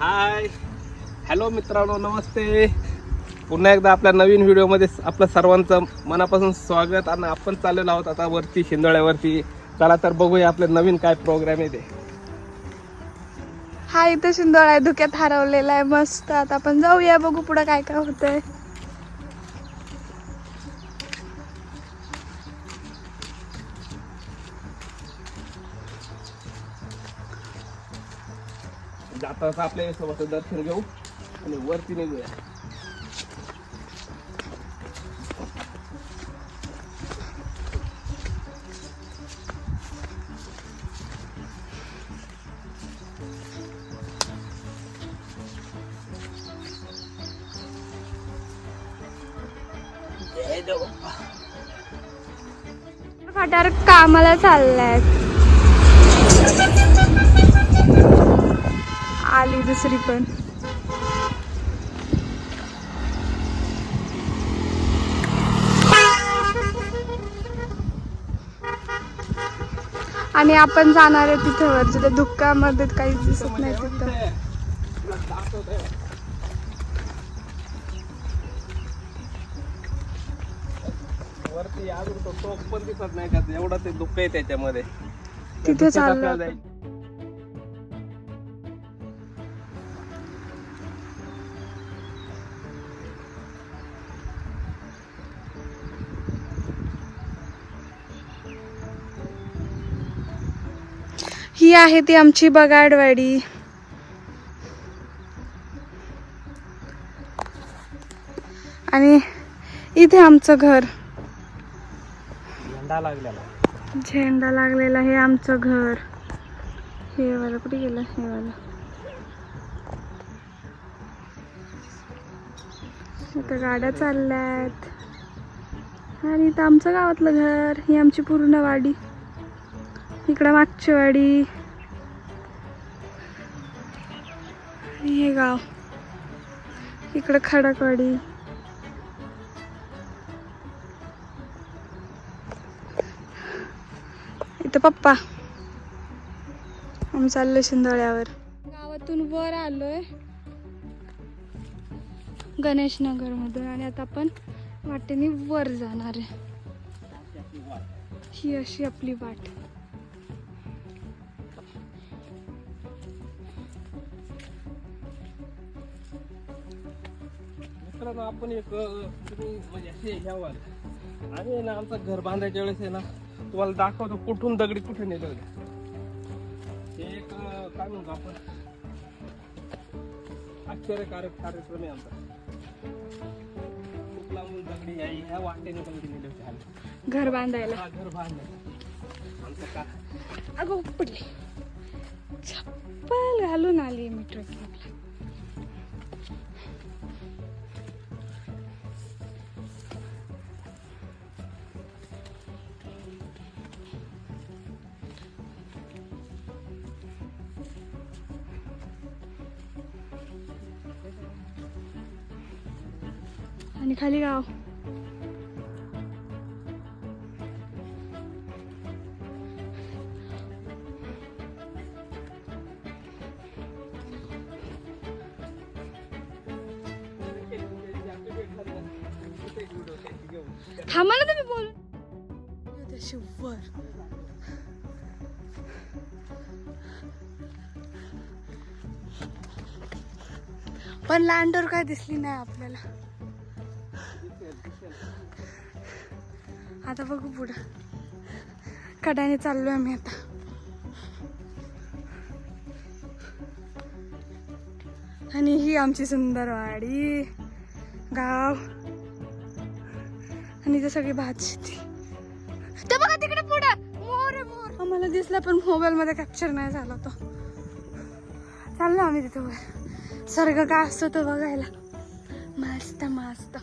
Hi hello मित्रांनो नमस्ते. पुन्हा एकदा आपल्या नवीन व्हिडिओमध्ये आपलं सर्वांचं मनापासून स्वागत आणि आपण चाललेलो आहोत आता वरती शिंदोळ्यावरती. चला तर बघूया आपलं नवीन काय प्रोग्राम आहे ते हा इथं शिंदोळा आहे धुक्यात हरवलेला आहे मस्त. आता आपण जाऊया बघू पुढं काय काय होतंय. जाता आपल्यासोबत दर्शन घेऊ आणि वरती निघूया. फाटार कामाला चाललाय. आली दुसरी पण. आणि आपण जाणार आहे तिथे वर जिथे धुक्यामध्ये काहीच दिसत नाही तिथं. वरती अजून तो टोक पण दिसत नाही का? एवढं ते दुःख आहे त्याच्यामध्ये. तिथे चाललो आपल्याला ही आहे ती आमची बगाडवाडी. आणि इथे आमचं घर. झेंडा लागलेला. झेंडा लागलेला हे आमचं घर. हे वाला कुठे गेलं? हे वाला इथं गाड्या चालल्यात. आणि इथं आमचं गावातलं घर ही आमची पूर्ण वाडी. इकडं मागची वाडी. हे गाव. इकडं खडकवाडी. इथं पप्पा. आम्ही चाललोय शिंदोळ्यावर. गावातून वर आलोय. गणेशनगर मधून आणि आता आपण वाटेने वर जाणार आहे. ही अशी आपली वाट. मित्रांनो आपण एक म्हणजे असे घ्यावाल आम्ही आहे ना आमचं घर बांधायच्या वेळेस आहे ना तुम्हाला दाखवतो कुठून दगडी कुठे नेले होते हे एक काय म्हणतो आपण? आश्चर्यकारक कार्यक्रम आहे आमचा. खूप लांबून दगडी आहे? ह्या वाटेने होते घर बांधायला. हा घर बांधलं आमचं का? अगो पडले चप्पल घालून आली मी ट्रेकिंगला. आणि खाली गाव. थांबा ना तुम्ही बोल. शिवर पण लांडोर काय दिसली नाही आपल्याला. आता बघू पुढं. कड्याने चाललोय आम्ही आता. आणि ही आमची सुंदर वाडी गाव. आणि ते सगळी भात शेती तर बघा तिकडे पुढे. मोर मोर. आम्हाला दिसला पण मोबाईल मध्ये कॅप्चर नाही झाला तो. चाललो आम्ही तिथे वर स्वर्ग काय असतो तो बघायला. मस्त मस्त.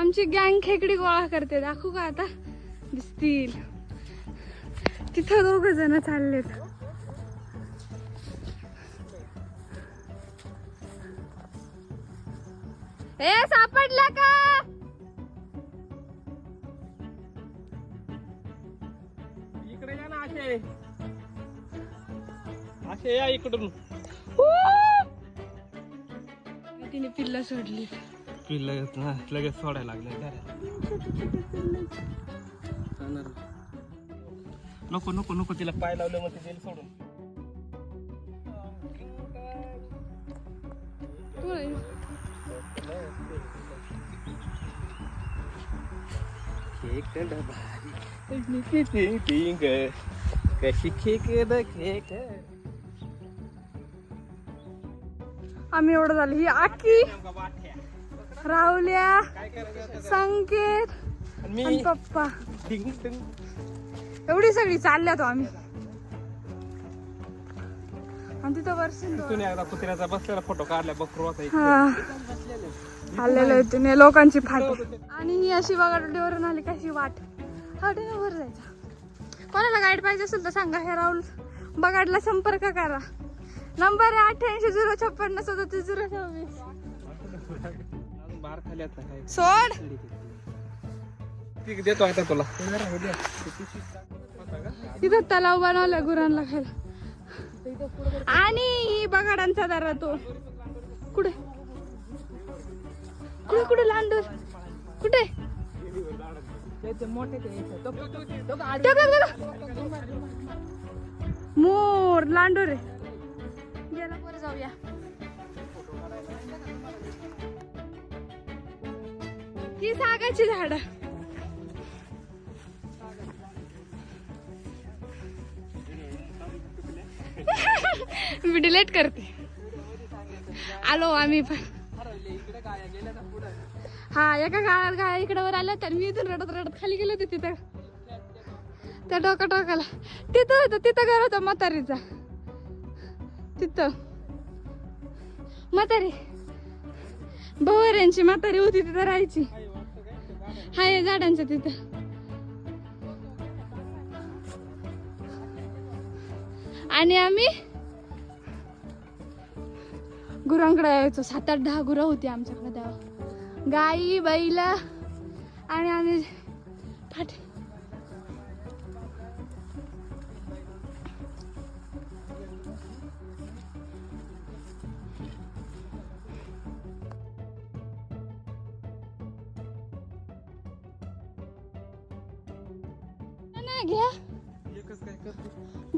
आमची गँग खेकडी गोळा करते दाखवू का आता? दिसतील. तिथं दोघ जण चाललेत. ए सापडला का? इकडे या ना असे असे या इकडून. तिने पिल्ला सोडली. लगेच ना लगेच सोडायला लागले नको नको नको तिला पाय लावलं मग ते सोडून. कशी खेक खेक आम्ही एवढं झालं. ही आखी. राहुल्या संकेत मी. आणि पप्पा. डिंग डिंग एवढी सगळी चालल्यात आम्ही. आणि तिथं एकदा कुत्र्याचा बसलेला फोटो काढला बकरू हा. आलेलो लोकांची फाट. आणि ही अशी बघाडीवरून आली कशी वाट. हॉटेल वर जायचं. कोणाला गाईड पाहिजे असेल तर सांगा हे राहुल बगाडला संपर्क करा. नंबर आहे अठ्ठ्याऐंशी झिरो छप्पन्न सदतीस झिरो चोवीस सोड. देतो आता तुला. तिथं तलाव बनवलाय गुरांना खायला. आणि ही बगाडांचा दारा तो. कुठे? कुठे कुठे लांडूर? कुठे? मोर लांडोर गेला वर जाऊया. ही सागाची झाड. मी डिलेट करते. आलो आम्ही पण. हा एका गाळात गाळा इकडे वर आल्या तर मी इथून रडत रडत खाली गेले होते तिथं. त्या डोका टोकाला तिथं होतं तिथं घर होतं म्हातारीचा. तिथं. म्हातारी. भवऱ्यांची म्हातारी होती तिथं राहायची. हाय झाडांच्या तिथं. आणि आम्ही गुरांकडे यायचो. सात आठ दहा गुरं होती आमच्याकडे तेव्हा. गाई बैला आणि आम्ही फाट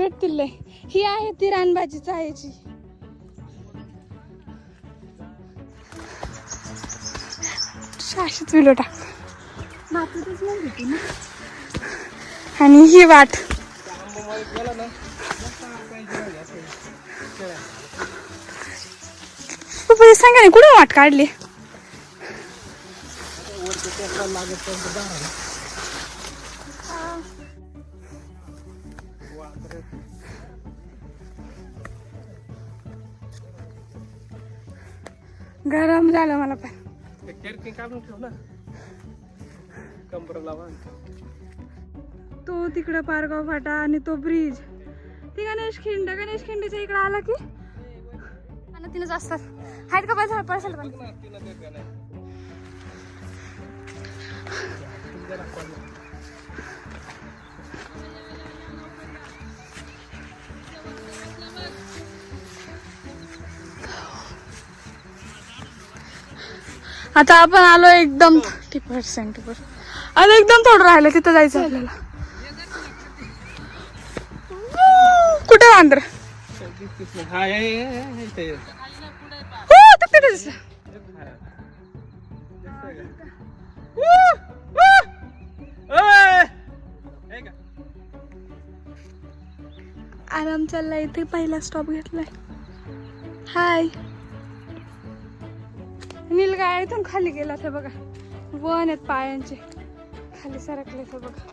भेटतील लय. ही आहे ती रानभाजी चायची. शाशीच विलो टाक. आणि ही वाट. सांगा ना कुठे वाट काढली? गरम झालं मला पण. केअर काढून ठेव ना. कंबर लावा तो तिकडे पारगाव फाटा आणि तो ब्रिज. ती गणेश खिंड गणेश खिंडीच्या इकडे आला की? आणि तिनंच असतात. आहेत का पाहिजे पळसाल पण. आता आपण आलो एकदम थर्टी पर्सेंट वर. आता एकदम थोडं राहिलं तिथं जायचं आपल्याला. कुठे वांद्र? हा. हो. हे? आराम चाललाय इथे पहिला स्टॉप घेतलाय. हाय नीलगाय इथून खाली गेला ते बघा. वन आहेत पायांचे. खाली सरकले ते बघा.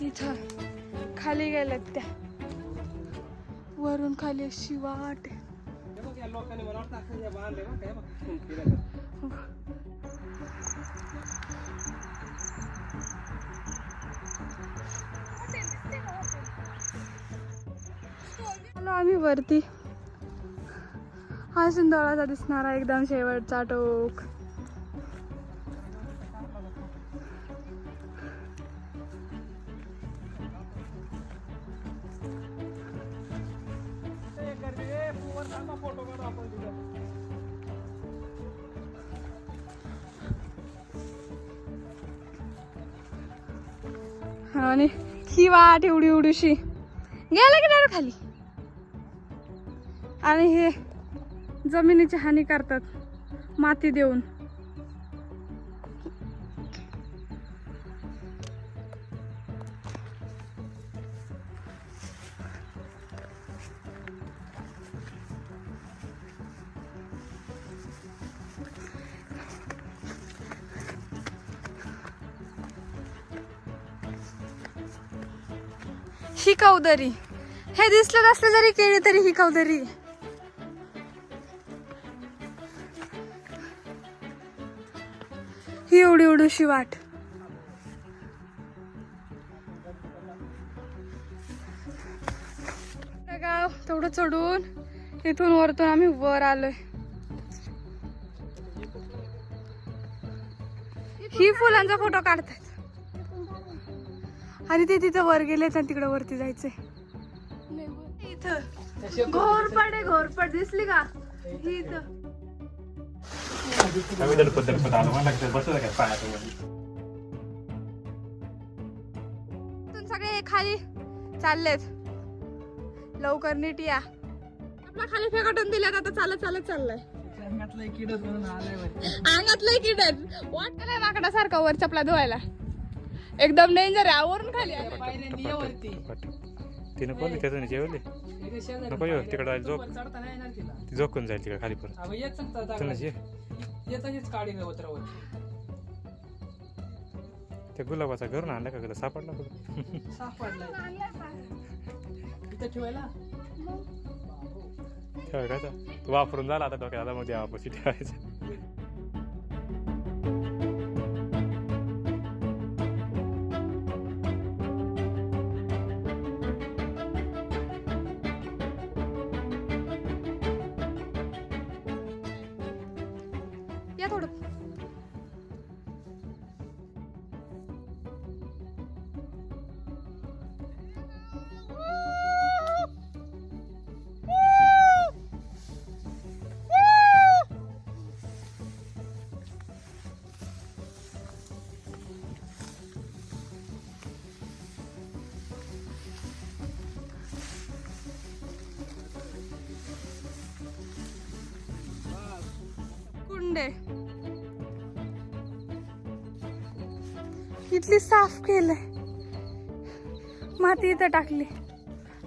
इथं खाली गेल्यात त्या. वरून खाली अशी वाट आम्ही वरती. हा शिंदोळाचा दिसणारा एकदम शेवटचा टोक. आणि ही वाट एवढी एवढीशी गेला की खाली? आणि हे जमिनीची हानी करतात. माती देऊन. ही कौदरी. हे दिसलं असलं जरी केली तरी ही कौदरी. ही एवढी एवढीशी वाट. गाव तेवढं चढून इथून वरतून आम्ही वर आलोय. ही फुलांचा फोटो काढतात आणि ते तिथं वर गेले आणि तिकडे वरती जायचंय. इथं. घोरपड आहे घोरपड. दिसली का? ही इथं. आम्ही दडपत दडपत आलो मला लागतं बसलं काय पाण्यात वर. इथून सगळे खाली चाललेत. लवकर नीट या. आपला खाली फेकाटून दिल्यात आता चालत चालत चाललाय. अंगातलं किडत वाट केलाय माकडासारखा वर चपला धुवायला. एकदम डेंजर आहे आवरून खाली. तिनं बोलली त्यातून जेवले? नको येऊ तिकडे झोप. ती झोपून जाईल तिकडे खाली परत चल ना ये त्या गुलाबाचा घरून आणला का गुलाब सापडला कुठं ठेवाय का आता? तू वापरून झाला आता डोक्यात. आता मग देवापाशी ठेवायचं. इथली साफ केलंय. माती इथं टाकली.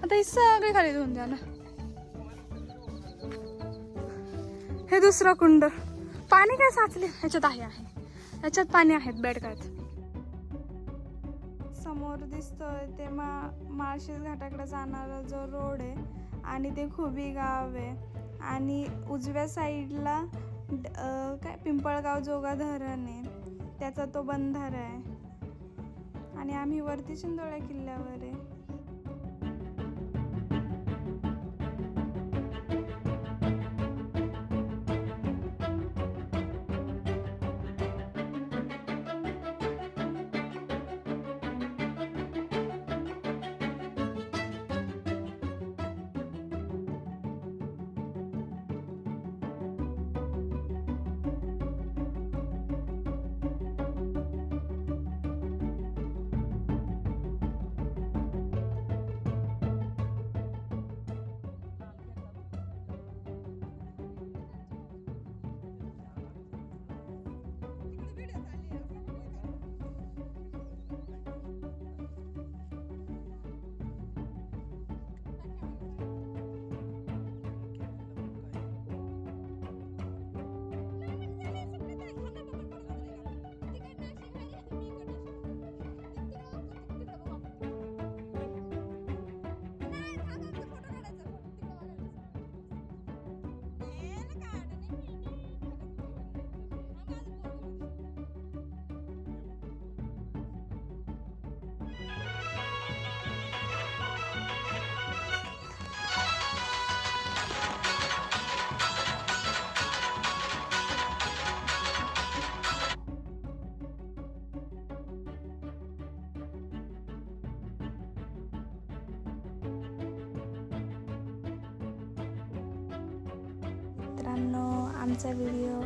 आता ही सगळी खाली धुवून द्या ना. हे दुसरं कुंड. पाणी काय साचले? ह्याच्यात आहे आहे. ह्याच्यात पाणी आहेत बेडकात समोर दिसतोय ते मा माळशेज घाटाकडे जाणारा जो रोड आहे आणि ते खुबी गाव आहे. आणि उजव्या साईडला काय पिंपळगाव जोगा धरण आहे. त्याचा तो बंधारा आहे. आणि आम्ही वरती चिंदोळ्या किल्ल्यावर आहे. मित्रांनो आमचा व्हिडिओ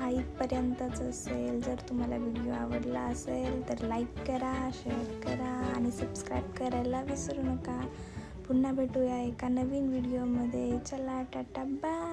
हा इथपर्यंतच असेल. जर तुम्हाला व्हिडिओ आवडला असेल तर लाईक करा शेअर करा आणि सबस्क्राईब करायला विसरू नका. पुन्हा भेटूया एका नवीन व्हिडिओमध्ये. चला टाटा बाय.